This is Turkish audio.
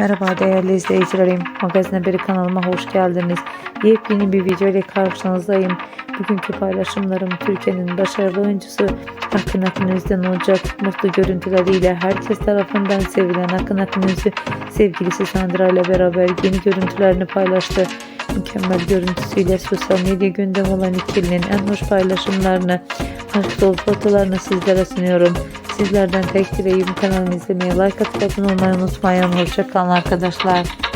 Merhaba değerli izleyicilerim. Magazin Haberi kanalıma hoş geldiniz. Yepyeni bir video ile karşınızdayım. Bugünkü paylaşımlarım Türkiye'nin başarılı oyuncusu Akın Akın Özden olacak. Mutlu görüntüleriyle herkes tarafından sevilen Akın Akın Özü sevgilisi Sandra ile beraber yeni görüntülerini paylaştı. Mükemmel görüntüsüyle sosyal medya gündem olan ikilinin en hoş paylaşımlarını, aşk dolu fotolarını sizlere sunuyorum. Sizlerden tek dileğim kanalımı izlemeye, like atıp abone olmayı unutmayın. Hoşçakalın arkadaşlar.